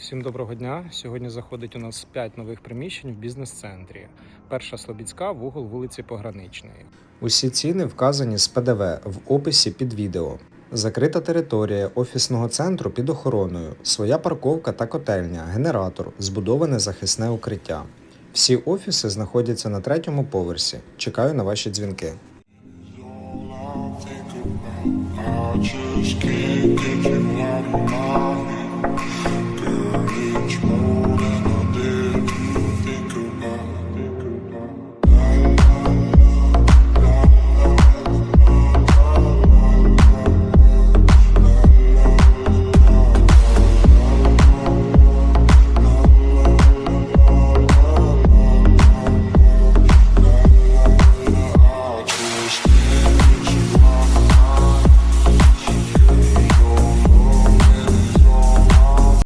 Всім доброго дня. Сьогодні заходить у нас 5 нових приміщень в бізнес-центрі. Перша Слобідська, вугол вулиці Пограничної. Усі ціни вказані з ПДВ в описі під відео. Закрита територія офісного центру під охороною, своя парковка та котельня, генератор, збудоване захисне укриття. Всі офіси знаходяться на третьому поверсі. Чекаю на ваші дзвінки. I just can't get you out of my